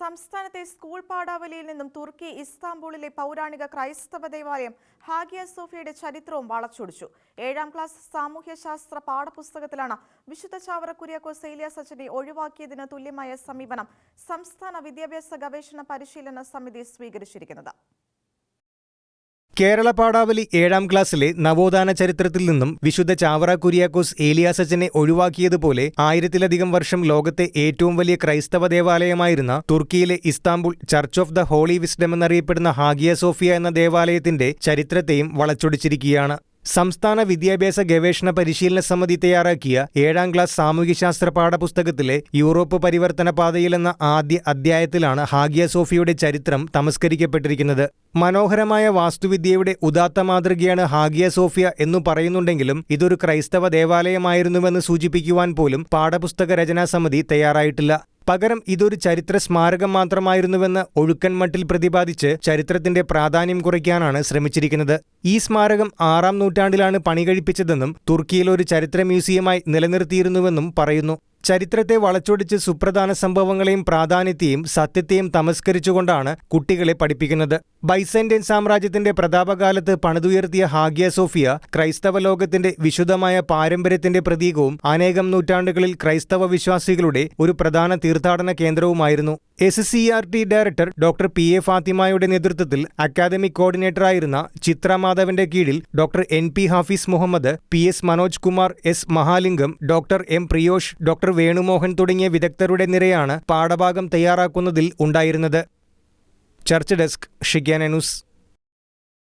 സംസ്ഥാനത്തെ സ്കൂൾ പാഠാവലിയിൽ നിന്നും തുർക്കി ഇസ്താംബൂളിലെ പൗരാണിക ക്രൈസ്തവ ദേവാലയം ഹാഗിയ സോഫിയയുടെ ചരിത്രവും വളച്ചൊടിച്ചു. ഏഴാം ക്ലാസ് സാമൂഹ്യശാസ്ത്ര പാഠപുസ്തകത്തിലാണ് വിശുദ്ധ ചാവറ കുര്യാക്കോസ് ഏലിയ സച്ചനെ ഒഴിവാക്കിയതിന് തുല്യമായ സമീപനം സംസ്ഥാന വിദ്യാഭ്യാസ ഗവേഷണ പരിശീലന സമിതി സ്വീകരിച്ചിരിക്കുന്നത്. കേരള പാഠാവലി ഏഴാം ക്ലാസ്സിലെ നവോത്ഥാന ചരിത്രത്തിൽ നിന്നും വിശുദ്ധ ചാവറ കുര്യാക്കോസ് ഏലിയാസച്ചനെ ഒഴിവാക്കിയതുപോലെ ആയിരത്തിലധികം വർഷം ലോകത്തെ ഏറ്റവും വലിയ ക്രൈസ്തവ ദേവാലയമായിരുന്ന തുർക്കിയിലെ Istanbul Church of the Holy Wisdom എന്നറിയപ്പെടുന്ന ഹാഗിയ സോഫിയ എന്ന ദേവാലയത്തിന്റെ ചരിത്രത്തെയും വളച്ചൊടിച്ചിരിക്കുകയാണ്. സംസ്ഥാന വിദ്യാഭ്യാസ ഗവേഷണ പരിശീലന സമിതി തയ്യാറാക്കിയ ഏഴാം ക്ലാസ് സാമൂഹ്യശാസ്ത്ര പാഠപുസ്തകത്തിലെ യൂറോപ്പ് പരിവർത്തന പാതയിൽ എന്ന ആദ്യ അധ്യായത്തിലാണ് ഹാഗിയ സോഫിയുടെ ചരിത്രം തമസ്കരിക്കപ്പെട്ടിരിക്കുന്നത്. മനോഹരമായ വാസ്തുവിദ്യയുടെ ഉദാത്ത മാതൃകയാണ് ഹാഗിയ സോഫിയ എന്നു പറയുന്നുണ്ടെങ്കിലും ഇതൊരു ക്രൈസ്തവ ദേവാലയമായിരുന്നുവെന്ന് സൂചിപ്പിക്കുവാൻ പോലും പാഠപുസ്തക രചനാ സമിതി തയ്യാറായിട്ടില്ല. പകരം ഇതൊരു ചരിത്ര സ്മാരകം മാത്രമായിരുന്നുവെന്ന് ഒഴുക്കൻമട്ടിൽ പ്രതിപാദിച്ച് ചരിത്രത്തിന്റെ പ്രാധാന്യം കുറയ്ക്കാനാണ് ശ്രമിച്ചിരിക്കുന്നത്. ഈ സ്മാരകം ആറാം നൂറ്റാണ്ടിലാണ് പണി കഴിപ്പിച്ചതെന്നും തുർക്കിയിൽ ഒരു ചരിത്ര മ്യൂസിയമായി നിലനിർത്തിയിരുന്നുവെന്നും പറയുന്നു. ചരിത്രത്തെ വളച്ചൊടിച്ച് സുപ്രധാന സംഭവങ്ങളെയും പ്രാധാന്യത്തെയും സത്യത്തെയും തമസ്കരിച്ചുകൊണ്ടാണ് കുട്ടികളെ പഠിപ്പിക്കുന്നത്. ബൈസന്റൈൻ സാമ്രാജ്യത്തിന്റെ പ്രതാപകാലത്ത് പണിതുയർത്തിയ ഹാഗിയ സോഫിയ ക്രൈസ്തവ ലോകത്തിന്റെ വിശുദ്ധമായ പാരമ്പര്യത്തിന്റെ പ്രതീകവും അനേകം നൂറ്റാണ്ടുകളിൽ ക്രൈസ്തവ വിശ്വാസികളുടെ ഒരു പ്രധാന തീർത്ഥാടന കേന്ദ്രവുമായിരുന്നു. S C R T director doctor P A ഫാത്തിമയുടെ നേതൃത്വത്തിൽ അക്കാദമി കോർഡിനേറ്ററായിരുന്ന ചിത്ര മാധവന്റെ കീഴിൽ doctor N P Hafis Muhammad P S Manoj Kumar S Mahalingam doctor M Priyosh doctor Venumohan തുടങ്ങിയ വിദഗ്ധരുടെ നിരയാണ് പാഠഭാഗം തയ്യാറാക്കുന്നതിൽ ഉണ്ടായിരുന്നത്. ചർച്ച് ഡെസ്ക് ഷിഗ്യാന ന്യൂസ്.